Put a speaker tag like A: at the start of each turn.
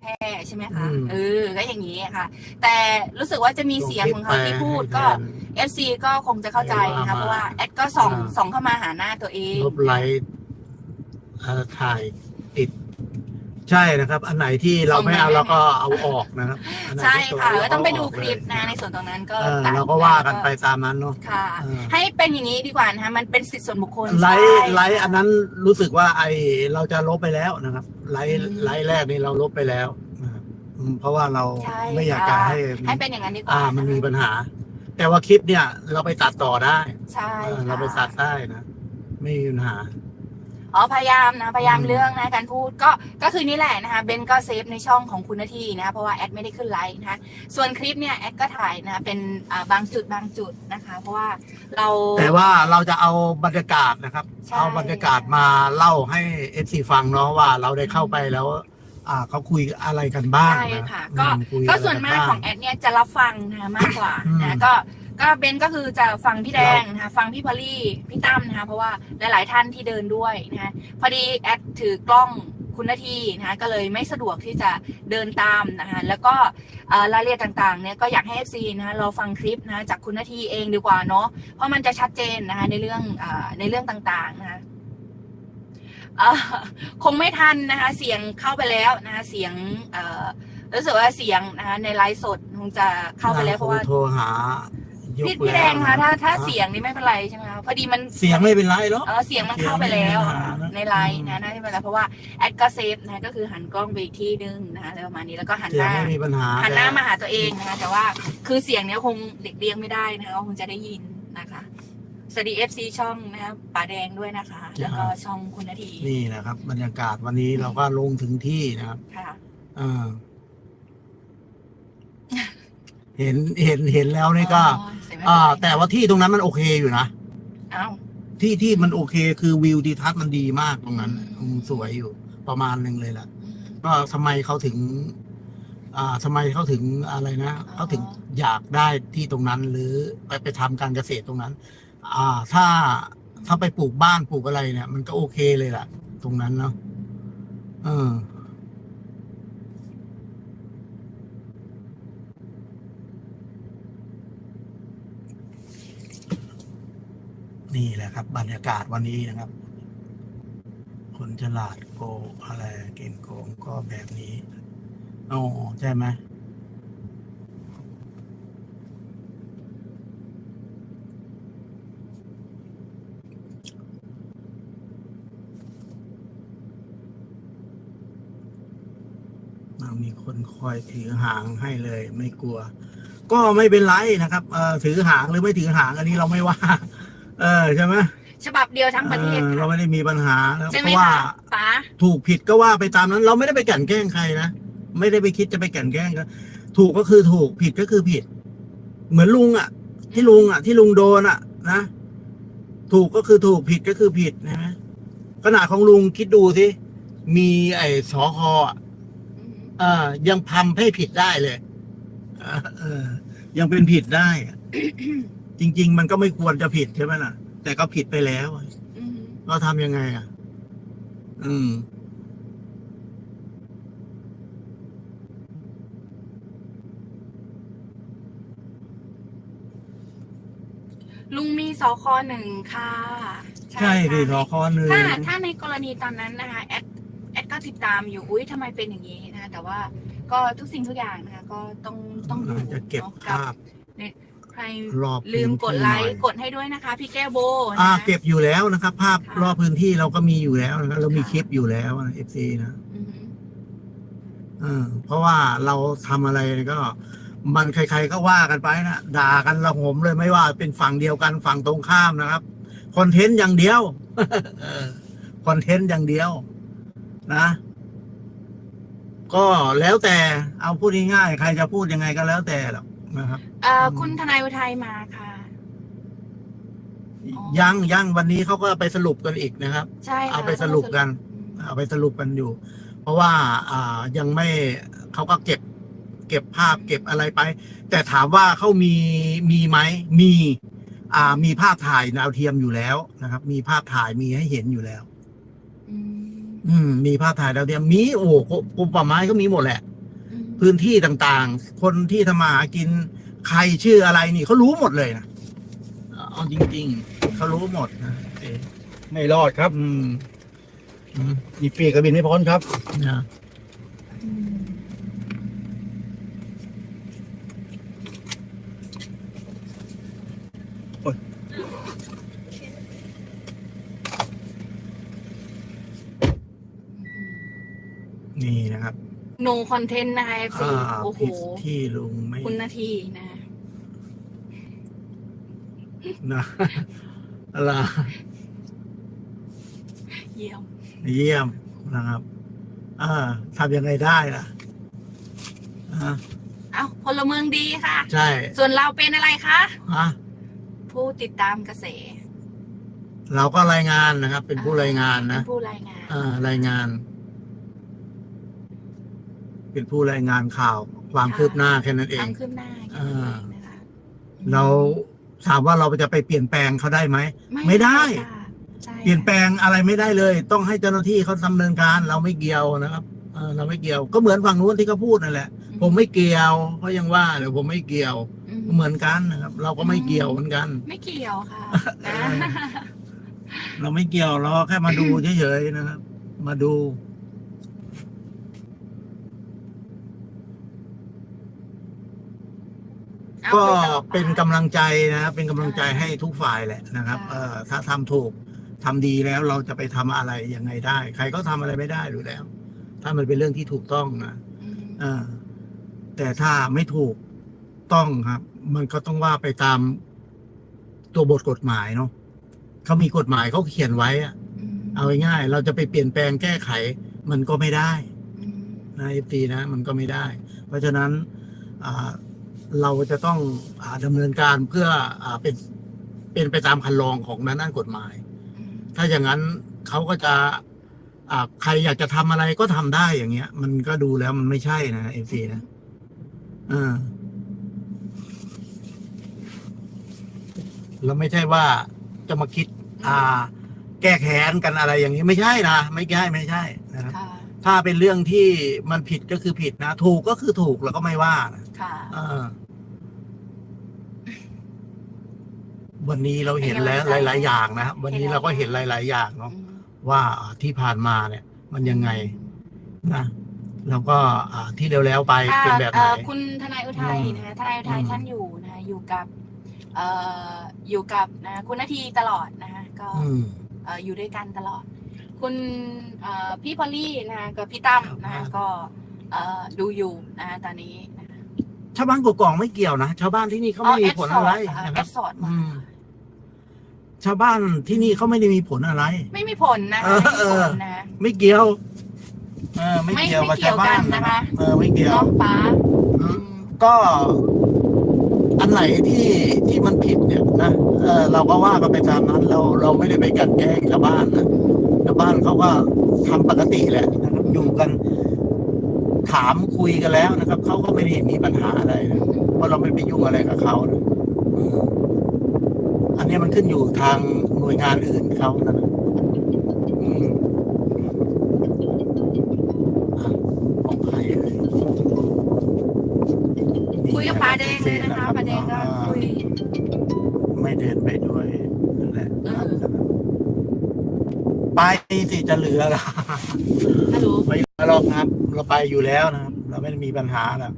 A: แพร่ใช่ไหมคะ
B: อืม
A: เออก็อย่างนี้ค่ะ แต่รู้สึกว่าจะมีเสียงของเขาที่พูดก็ FC ก็คงจะเข้าใจนะคะเพราะว่าแอดก็ส่องส่องเข้ามาหาหน้าตัวเอง
B: ลบไลท์เอ่อถ่ายติด ใช่นะครับ อันไหนที่เราไม่เอาเราก็เอาออกนะครับอันไหน
A: ใช่
B: ที่สวย
A: ค่ะ
B: เรา
A: ก็ต้องไปดู
B: เา
A: ค
B: ก
A: ลิป
B: เลย
A: นะในส่วนตรงนั้นก็
B: เออ
A: ตัด
B: เราก็ว่ากันไปตามนั้นเนาะ
A: ค่ะ
B: เออ
A: ให้เป็นอย่างนี้ดีกว่านะคะมันเป็นสิทธิส่วนบุคคล
B: ไล
A: ใช่
B: ท์ไลท์อันนั้นรู้สึกว่าไอเราจะลบไปแล้วนะครับ ไลท์
A: อืม
B: ไลท์แรกนี่เราลบไปแล้วนะครับอืมเพราะว่าเรา
A: ใช่
B: ไม่อยากจะ
A: ค่ะ
B: ให้
A: ให้เป็นอย่างนั้นดีกว่า
B: อ่า มันมีปัญหา แต่ว่าคลิปเนี่ยเราไปตัดต่อได้
A: ใช่
B: เออ
A: ค่ะ
B: เราไปตัดได้นะ ไม่มีปัญหา
A: อ๋อพยายามนะพยายาม
B: อืม
A: เรื่องนะการพูดก็ก็คือนี่แหละนะคะเบนก็เซฟในช่องของคุณนาทีนะคะเพราะว่าแอดไม่ได้ขึ้นไลฟ์นะคะส่วนคลิปเนี่ยแอดก็ถ่ายนะคะเป็นอ่าบางจุดบางจุดนะคะ เพราะว่าเรา
B: แต่ว่าเราจะเอาบรรยากาศนะครับ
A: ใช่
B: เอาบรรยากาศมาเล่าให้เอฟซีฟังเนาะว่าเราได้เข้าไปแล้วอ่าเขาคุยอะไรกันบ้าง
A: ใช่
B: นะ
A: ค่ะ
B: อื
A: ก็
B: คุย
A: ก็
B: อะไร
A: ส่วนมาก
B: บ้
A: ของแอดเนี่ยจะรับฟังนะคะมากกว่า
B: อืม
A: นะก็ ก็เบนก็คือจะฟังพี่แดงนะคะฟังพี่พอลลี่พี่ตั้มนะคะเพราะว่าหลาย ๆ ท่านที่เดินด้วยนะคะพอดีแอดถือกล้องคุณนาทีนะคะก็เลยไม่สะดวกที่จะเดินตามนะคะแล้วก็รายละเอียดต่างๆเนี่ยก็อยากให้ FC นะคะเราฟังคลิปนะะจากคุณนาทีเองดีกว่าเนาะเพราะมันจะชัดเจนนะคะในเรื่องอในเรื่องต่างๆนะคะคงไม่ทันนะคะเสียงเข้าไปแล้วนะคะเสียงรู้สึกว่าเสียงนะคะในไลฟ์สดคงจะเข้าไปแล้วเพราะว่า
B: โทรหา
A: พี่พี่
B: ล้ว
A: แดงคะถ้าถ้า
B: ฮ
A: เสียงนี่ไม่เป็นไรใช่ไหมคะพอดีมัน
B: เสียงไม่เป็นไรหรอก
A: เออเสียงมันเข้าไปแล้ว
B: เสียงไม่มีปัญหานะ
A: ในไลน์นะน่าจะเป็นไรเพราะว่าแอดก็เซฟนะก็คือหันกล้องไปอีกที่นึงนะคะอะไรประมาณนี้แล้วก็หัน
B: เสี
A: ห
B: ยง
A: น้า
B: ไม่มีปัญหา
A: หันหน้า
B: แต่
A: มาหาตัวเองนะคะแต่ว่าคือเสียงเนี้ยคงเด็กเลี้ยงไม่ได้นะคะก็คงจะได้ยินนะคะสวัสดีเอฟซีช่องนะคะป๋าแดงด้วยนะคะ แล้วก็ช่องคุณนาที
B: นี่แหละครับ บรรยากาศวันนี้เราก็ลงถึงที่นะครับ
A: ค่ะ
B: อ่า เห็นเห็นเห็นแล้วนี่ก็
A: อ๋อเสียงไม่เป็นไร
B: อ่า แต่ว่าที่ตรงนั้นมันโอเคอยู่นะ
A: เอ้า
B: ที่ที่มันโอเคคือวิวดีทัศน์มันดีมากตรงนั้น
A: อืม
B: อืมสวยอยู่ ประมาณหนึ่งเลยล่ะ ก็ทำไมเขาถึง อ่าทำไมเขาถึงอะไรนะเขาถึงอยากได้ที่ตรงนั้น หรือไปไปทำการเกษตรตรงนั้น อ่า ถ้าถ้าไปปลูกบ้านปลูกอะไรเนี่ย มันก็โอเคเลยล่ะ ตรงนั้นเนาะเออ นี่แหละครับ บรรยากาศวันนี้นะครับ คนฉลาดโกอะไรเก่งโกงก็แบบนี้โอ๋อใช่ไหมอ่ามีคนคอยถือหางให้เลย ไม่กลัว ก็ไม่เป็นไรนะครับเออถือหางหรือไม่ถือหางอันนี้เราไม่ว่า เออใช่ไหม
A: ฉบับเดียวทั้งประเทศ
B: ออเรา
A: ค่ะ
B: ไม่ได้มีปัญหานะ
A: ใช่
B: เพ
A: ไหม
B: ราะว่า
A: คะป๋า
B: ถูกผิดก็ว่าไปตามนั้น เราไม่ได้ไปกลั่นแกล้งใครนะไม่ได้ไปคิดจะไปกลั่นแกล้งกันถูกก็คือถูกผิดก็คือผิด เหมือนลุงอะ ที่ลุงอะ ที่ลุงโดนอะ นะ ถูกก็คือถูกผิดก็คือผิดนะฮะขนาดของลุงคิดดูสิมีไอ้สอคออะเออยังพำให้ผิดได้เลยเออเออยังเป็นผิดได้อะ จริง ๆ มันก็ไม่ควรจะผิดใช่ไหมล่ะ แต่ก็ผิดไปแล้วอะ
A: อืม
B: เราทำยังไงอะ อืม
A: ลุงมีสคหนึ่งค่ะ
B: ใช่ดิส
A: ค่ะ
B: คอหนึ่ง
A: ถ้าถ้าในกรณีตอนนั้นนะคะแอดแอดก็ติดตามอยู่อุ้ยทำไมเป็นอย่างนี้นะคะแต่ว่าก็ทุกสิ่งทุกอย่างนะคะก็ต้องต้องดู
B: จะเก็บ
A: เนาะ
B: ภาพ
A: ใคร
B: รอบ
A: ลืมกดไล
B: พื้นที่
A: ค์
B: ห
A: ก
B: น่อย
A: ดให้ด้วยนะคะ พี่แก้วโบ
B: อ่า
A: นะคะ
B: เก็บอยู่แล้วนะครับ ภาพ
A: ค่ะ
B: รอบพื้นที่เราก็มีอยู่แล้วนะครับเรามี
A: ค่ะ
B: คลิปอยู่แล้วเอฟซีนะ
A: อือหือ
B: เออเพราะว่าเราทำอะไรก็ มันใครๆก็ว่ากันไปนะด่ากันระหมเลยไม่ว่าเป็นฝั่งเดียวกันฝั่งตรงข้ามนะครับคอนเทนต์อย่างเดียว เออคอนเทนต์อย่างเดียว นะ ก็แล้วแต่เอาพูดง่ายๆใครจะพูดยังไงก็แล้วแต่หรอก นะครับ
A: เอ่ออ
B: ม
A: คุณทนายอุทัยมาค่ะ อ๋อ
B: ยังยังวันนี้เขาก็ไปสรุปกันอีกนะครับ
A: ใช่ค่ะ
B: เอาไปสรุปกัน เอาไปสรุปกันอยู่ เพราะว่าอ่ายังไม่เขาก็เก็บ เก็บภาพเก็บอะไรไป แต่ถามว่าเขามีมีไหมมีอ่ามีภาพถ่ายดาวเทียมอยู่แล้วนะครับ มีภาพถ่ายมีให้เห็นอยู่แล้ว
A: อืม
B: อืม มีภาพถ่ายดาวเทียมมีโอ้โหกรมป่าไม้ก็มีหมดแหละ พื้นที่ต่างๆ คนที่ทำมาหากินใครชื่ออะไรนี่เขารู้หมดเลยนะเอาจริง ๆเขารู้หมดนะเอ๊ะ
C: ไม่รอดครับ
B: อืมอืม
C: มีปีกกระบินไม่พ้นครับ
B: นะนี่นะครับ
A: โนคอนเทนต์นะคะ FC
B: อ่า
A: โอ้โห
B: ผิดที่ลุงไม่
A: คุณนาทีนะ
B: นะอะไร
A: เยี่ยม
B: เยี่ยมนะครับ อ่าทำยังไงได้ล่ะอ่า
A: เอ้าพลเมืองดีค่ะ
B: ใช่
A: ส่วนเราเป็นอะไรคะ
B: ฮะ
A: ผู้ติดตามกระแส
B: เราก็รายงานนะครับ เป็นผู้รายงานนะ
A: เป็นผู้รายงาน
B: อ่า รายงาน เป็นผู้รายงานข่าวความคืบหน้าแค่นั้นเอ
A: ทางงขึ้นหน้าแค่
B: อ่า
A: นี้นะคะ
B: เราถามว่าเราจะไปเปลี่ยนแปลงเขาได้ไหม ไม่ได้
A: ค่ะใช่
B: เปลี่ยนแปลงอะไรไม่ได้เลย ต้องให้เจ้าหน้าที่เขาดำเนินการ เราไม่เกี่ยวนะครับเออเราไม่เกี่ยวก็เหมือนฝั่งนู้นที่เขาพูดนั่นแหละ ผมไม่เกี่ยวก็ยังว่าเดี๋ยวผมไม่เกี่ยว
A: อืม
B: เหมือนกันนะครับ เราก็ไม่เกี่ยวเหมือนกัน
A: ไม่เกี่ยวค่ะนะ
B: เราไม่เกี่ยวเราแค่มาดูเฉยๆนะครับ มาดู
A: อา
B: ก็
A: คุยต่อ
B: เป็นกำลังใจนะครับเป็นกำลังใจให้ทุกฝ่ายแหละนะครับ
A: ค่ะ
B: เออถ้าทำถูกทำดีแล้วเราจะไปทำอะไรยังไงได้ ใครก็ทำอะไรไม่ได้อยู่แล้ว ถ้ามันเป็นเรื่องที่ถูกต้องนะ
A: อืม
B: เออแต่ถ้าไม่ถูกต้องครับ มันก็ต้องว่าไปตามตัวบทกฎหมายเนาะเขามีกฎหมายเขาเขียนไว้อะ
A: อืม
B: เอาง่ายๆเราจะไปเปลี่ยนแปลงแก้ไข มันก็ไม่ได้
A: อืม
B: นะเอฟตีนะมันก็ไม่ได้ เพราะฉะนั้นอ่า เราจะต้องอาดำเนินการเพื่ออาเป็นเป็นไปตามคันลองของนั้นด้านกฎหมาย
A: อืม
B: ถ้าอย่างนั้นเขาก็จะอ่าใครอยากจะทำอะไรก็ทำได้อย่างเงี้ย มันก็ดูแล้วมันไม่ใช่นะเอฟซีนะอ่าแล้วไม่ใช่ว่าจะมาคิด อ่า แก้แค้นกันอะไรอย่างนี้ไม่ใช่นะไม่ใช่ไม่ใช่นะครับ
A: ค่ะ
B: ถ้าเป็นเรื่องที่มันผิดก็คือผิดนะ ถูกก็คือถูกแล้วก็ไม่ว่านะ
A: ค่ะ
B: เออ วันนี้เราเห็นแล้ว
A: เป็นกำลังใจ
B: หลาย ๆ อย่างนะวันนี้
A: เห็นหลาย
B: เราก็เห็นหลาย ๆ อย่าง
A: อื
B: เนาะ
A: ม
B: ว่าที่ผ่านมาเนี่ย มันยังไงนะแล้วก็อ่าที่เร็วๆไป
A: ค่ะ
B: เป็นแบบไหน
A: เอ่อคุณทนายอุทัย
B: อืม
A: นะคะทนายอุทัย
B: อืม
A: ท่านอยู่นะคะอยู่กับเอ่ออยู่กับนะคุณนาทีตลอดนะคะก็
B: อืม
A: เอ่ออยู่ด้วยกันตลอด คุณเอ่อพี่พอลลี่นะคะกับพี่ตั้มนะ
B: ครั
A: คะ
B: บ
A: ก็เอ่อดูอยู่นะคะตอนนี้นะคะ
B: ชาวบ้านกกองไม่เกี่ยวนะ ชาวบ้านที่นี่เขาไม่มีผลอะไร
A: แอ
B: นะ
A: ด
B: ครับ
A: สอดมา
B: อืม ชาวบ้านที่นี่เขาไม่ได้มีผลอะไร
A: ไม่มีผลนะ
B: เอ
A: คะ
B: อ
A: ไม่มีผลนะ
B: ไม่เกี่ยวเออไม่เกี่ยว
A: ไม่
B: กับชาวบ้าน
A: ไม่เกี่ยวกันนะคะ
B: เออไม่เกี่ยว
A: น้องป๋า
B: อืมก็อันไหนที่ที่มันผิดเนี่ยนะเออเราก็ว่ากันไปตามนั้น เราเราไม่ได้ไปกลันแกล้งชาวบ้านนะชาวบ้านเขาก็ทำปกติแหละนะครับอยู่กันถามคุยกันแล้วนะครับเขาก็ไม่ได้มีปัญหาอะไรนะเพราะเราไม่ไปยุ่งอะไรกับเขานะ อืมอันนี้มันขึ้นอยู่ทางหน่วยงานอื่นเขานะอืมอะของใครเอ่ย
A: คุยกับป๋าแดงเลยนะคะป๋าแดงก็คุย
B: ไม่เดินไปด้วยนั่นแหละ
A: เออ
B: ไปสิจะเหลือละ
A: ฮัลโหล
B: ไม่เหลือหรอกครับ เราไปอยู่แล้วนะครับ เราไม่ได้มีปัญหาแล้ว